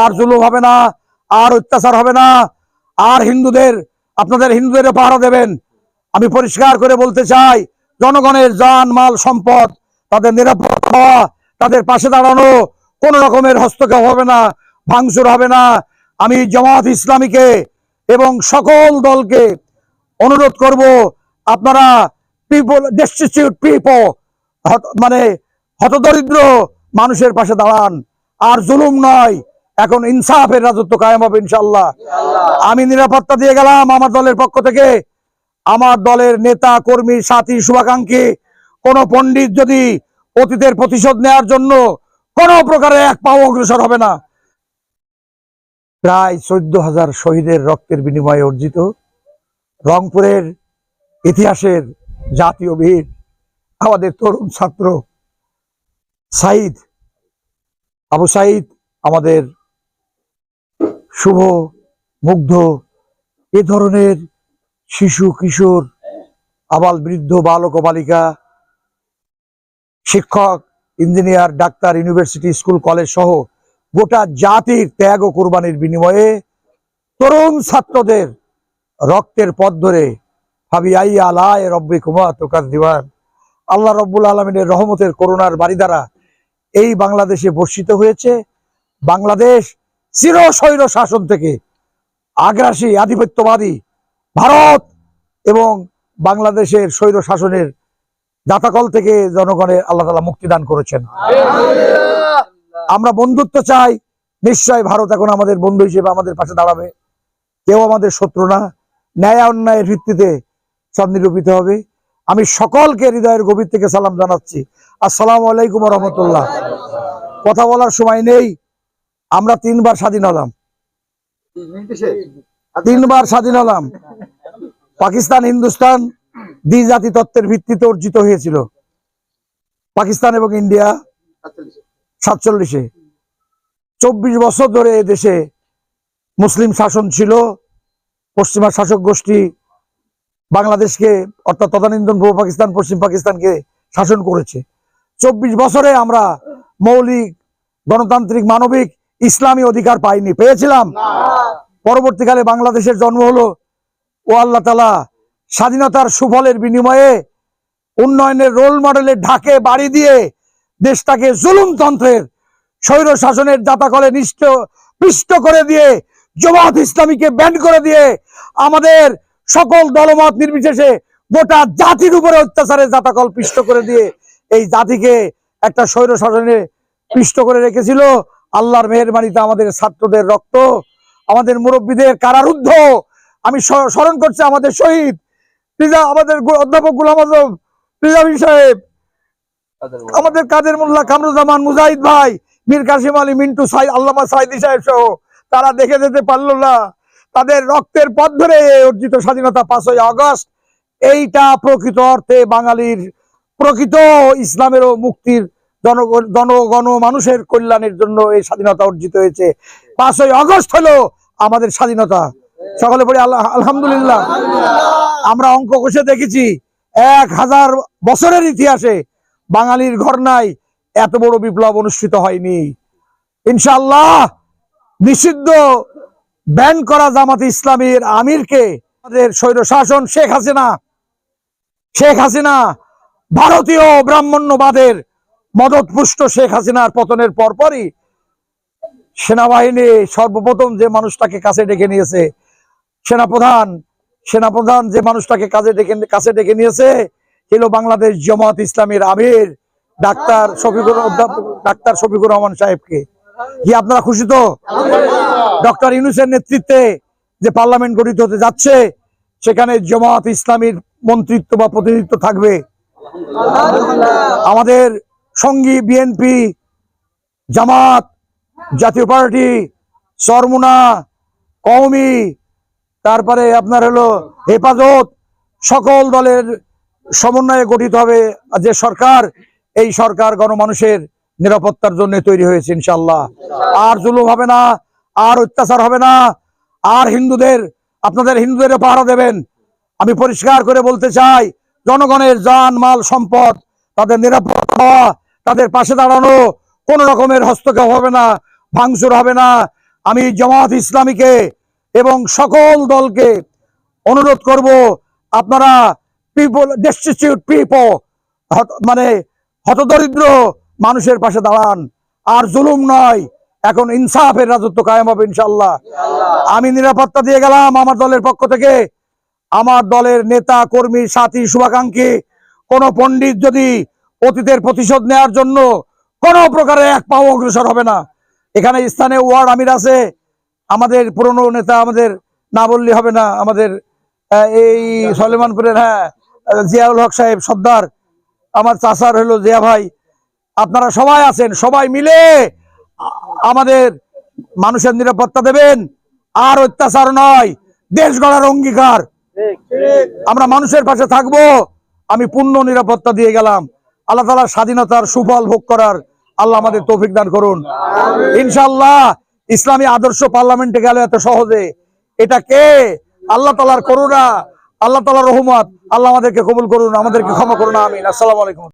আর জুলুম হবে না, আর অত্যাচার হবে না। আর হিন্দুদের, আপনাদের হিন্দুদের পাহারা দেবেন। আমি পরিষ্কার করে বলতে চাই, জনগণের জান, মাল, সম্পদ তাদের নিরাপদ হওয়া, তাদের পাশে দাঁড়ানো, কোন রকমের হস্তক্ষেপ হবে না, ভাঙচুর হবে না। আমি জামাত ইসলামীকে এবং সকল দলকে অনুরোধ করব, আপনারা পিপল ডেস্টিটিউট পিপল মানে হতদরিদ্র মানুষের পাশে দাঁড়ান। আর জুলুম নয় এখন ইনসাফের রাজত্ব কায়েম হবে ইনশাল্লাহ আমি নিরাপত্তা দিয়ে গেলাম আমার দলের পক্ষ থেকে। আমার দলের নেতা কর্মী সাথী শুভাকাঙ্ক্ষী কোন পণ্ডিত যদি অতীতের প্রতিশোধ নেওয়ার জন্য কোন প্রকারে এক পাও অগ্রসর হবে না। প্রায় চোদ্দ হাজার শহীদের রক্তের বিনিময়ে অর্জিত রংপুরের ইতিহাসের জাতীয় বীর আমাদের তরুণ ছাত্র সাইদ আবু সাইদ আমাদের শুভ, মুগ্ধ, এ ধরনের শিশু, কিশোর, আবাল বৃদ্ধ, বালক বালিকা, শিক্ষক, ইঞ্জিনিয়ার, ডাক্তার, ইউনিভার্সিটি, স্কুল, কলেজ সহ গোটা জাতির ত্যাগ ও কোরবানির বিনিময়ে তরুণ ছাত্রদের রক্তের পথ ধরে ভাবি আই আলায় রব্বি কুমা তোকার দিওয়ান। আল্লাহ রব্বুল আলমিনের রহমতের করুণার বাড়ি দ্বারা এই বাংলাদেশে বর্ষিত হয়েছে। বাংলাদেশ চির স্বৈর শাসন থেকে আগ্রাসী, আধিপত্যবাদী ভারত এবং বাংলাদেশের স্বৈর শাসনের জাতাকল থেকে জনগণের আল্লাহ তালা মুক্তিদান করেছেন। আমরা বন্ধুত্ব চাই। নিশ্চয় ভারত এখন আমাদের বন্ধু হিসেবে আমাদের পাশে দাঁড়াবে। কেউ আমাদের শত্রু না। ন্যায় অন্যায়ের ভিত্তিতে সব নিরূপিত হবে। আমি সকলকে হৃদয়ের গভীর থেকে সালাম জানাচ্ছি। আসসালামু আলাইকুম রহমতুল্লাহ। কথা বলার সময় নেই। আমরা তিনবার স্বাধীন হলাম। তিনবার স্বাধীন হলাম। পাকিস্তান, হিন্দুস্তান দ্বিজাতি তত্ত্বের ভিত্তিতে অর্জিত হয়েছিল। পাকিস্তান এবং ইন্ডিয়া সাতচল্লিশে। চব্বিশ বছর ধরে দেশে মুসলিম শাসন ছিল। পশ্চিমা শাসক গোষ্ঠী বাংলাদেশকে, অর্থাৎ তদানীন্তন পূর্ব পাকিস্তান, পশ্চিম পাকিস্তানকে শাসন করেছে। চব্বিশ বছরে আমরা মৌলিক, গণতান্ত্রিক, মানবিক ইসলামী অধিকার পাইনি পেয়েছিলাম। পরবর্তীকালে বাংলাদেশের জন্ম হলো ও আল্লাহ তালা স্বাধীনতার সুফলের বিনিময়ে উন্নয়নের রোল মডেলের ঢাকে বাড়ি দিয়ে দেশটাকে জুলুমতন্ত্রের স্বৈর শাসনের জাতাকলে নিষ্ঠ পিষ্ট করে দিয়ে জমাত ইসলামীকে ব্যান করে দিয়ে আমাদের সকল দলমত নির্বিশেষে গোটা জাতির উপরে অত্যাচারের জাতাকল পিষ্ট করে দিয়ে এই জাতিকে একটা স্বৈর শাসনে পিষ্ট করে রেখেছিল। আল্লাহর মেহরবানিতে আমাদের ছাত্রদের রক্ত, আমাদের মুরব্বীদের কারারুদ্ধ। আমি স্মরণ করছি আমাদের শহীদ রিজা আমাদের অধ্যাপক গুলাম আজম রিজাভি সাহেব, আমাদের কাদের মোল্লা কামরুজ্জামান মুজাহিদ ভাই, মীর কাসিম আলী, মিন্টু সাই, আল্লামা সাইদি সাহেব সহ, তারা দেখে যেতে পারল না। তাদের রক্তের পথ ধরে অর্জিত স্বাধীনতা পাঁচই আগস্ট, এইটা প্রকৃত অর্থে বাঙালির প্রকৃত ইসলামেরও মুক্তির জনগণ মানুষের কল্যাণের জন্য এই স্বাধীনতা অর্জিত হয়েছে। পাঁচই আগস্ট হলো আমাদের স্বাধীনতা। সকলে পড়ে আল্লাহ আলহামদুলিল্লাহ। আমরা অঙ্ক কষে দেখেছি, এক হাজার বছরের ইতিহাসে বাঙালির ঘর নাই, এত বড় বিপ্লব অনুষ্ঠিত হয়নি। ইনশাল্লাহ নিষিদ্ধ ব্যান করা জামাত ইসলামীর আমিরকে আমাদের স্বৈর শাসন শেখ হাসিনা শেখ হাসিনা ভারতীয় ব্রাহ্মণ্যবাদের মদতপুষ্ট শেখ হাসিনার পতনের পরপরই সেনাবাহিনী সর্বপ্রথম যে মানুষটাকে কাছে ডেকে নিয়েছে সেনাপ্রধান সেনাপ্রধান যে মানুষটাকে কাজে ডেকে কাছে ডেকে নিয়েছে ছিল বাংলাদেশ জামাত ইসলামের আমির ডাক্তার শফিকুর অধ্যাপক ডাক্তার শফিকুর রহমান সাহেবকে। কি আপনারা খুশি তো? ডক্টর ইউনুসের নেতৃত্বে যে পার্লামেন্ট গঠিত হতে যাচ্ছে সেখানে জমাত ইসলামীর মন্ত্রিত্ব বা প্রতিনিধিত্ব থাকবে। আমাদের সঙ্গী, বিএনপি, জামাত, জাতীয় পার্টি, সরমুনা, কওমি, তারপরে আপনার হলো হেফাজত, সকল দলের সমন্বয়ে গঠিত হবে যে সরকার, এই সরকার গণমানুষের নিরাপত্তার জন্য তৈরি হয়েছে ইনশাল্লাহ আর জুলুম হবে না, আর অত্যাচার হবে না, আর হিন্দুদের, আপনাদের হিন্দুদের পাহারা দেবেন। আমি পরিষ্কার করে বলতে চাই, জনগণের জান মাল সম্পদ তাদের নিরাপত্তা তাদের পাশে দাঁড়ানো কোন রকমের হস্তক্ষেপ হবে না, ভাঙচুর হবে না। আমি জামাত ইসলামীকে এবং সকল দলকে অনুরোধ করব, আপনারা পিপল ডেস্টিটিউট পিপল মানে হতদরিদ্র মানুষের পাশে দাঁড়ান। আর জুলুম নয়, এখন ইনসাফের রাজত্ব কায়েম হবে ইনশাল্লাহ আমি নিরাপত্তা দিয়ে গেলাম আমার দলের পক্ষ থেকে। আমার দলের নেতা, কর্মী, সাথী, শুভাকাঙ্ক্ষী, কোন পণ্ডিত যদি অতীতের প্রতিশোধ নেওয়ার জন্য কোন প্রকারে এক পাও অগ্রসর হবে না। এখানে স্থানে ওয়ার্ড আমির আছে আমাদের পুরনো নেতা আমাদের না বললে হবে না আমাদের এই সলেমানপুরের হ্যাঁ জিয়াউল হক সাহেব সর্দার আমার চাচার হলো জিয়া ভাই। আপনারা সবাই আছেন সবাই মিলে আমাদের মানুষের নিরাপত্তা দেবেন আর অত্যাচার নয় দেশ গড়ার অঙ্গীকার। আমরা মানুষের পাশে থাকব আমি পূর্ণ নিরাপত্তা দিয়ে গেলাম। আল্লাহ তালার স্বাধীনতার সুফল ভোগ করার আল্লাহ আমাদের তৌফিক দান করুন। ইনশাল্লাহ ইসলামী আদর্শ পার্লামেন্টে গেল এত সহজে। এটা কে? আল্লাহ তালার করুণা আল্লাহ তালার রহমত আল্লাহ আমাদেরকে কবুল করুন আমাদেরকে ক্ষমা করুন আমিন। আসসালাম আলাইকুম।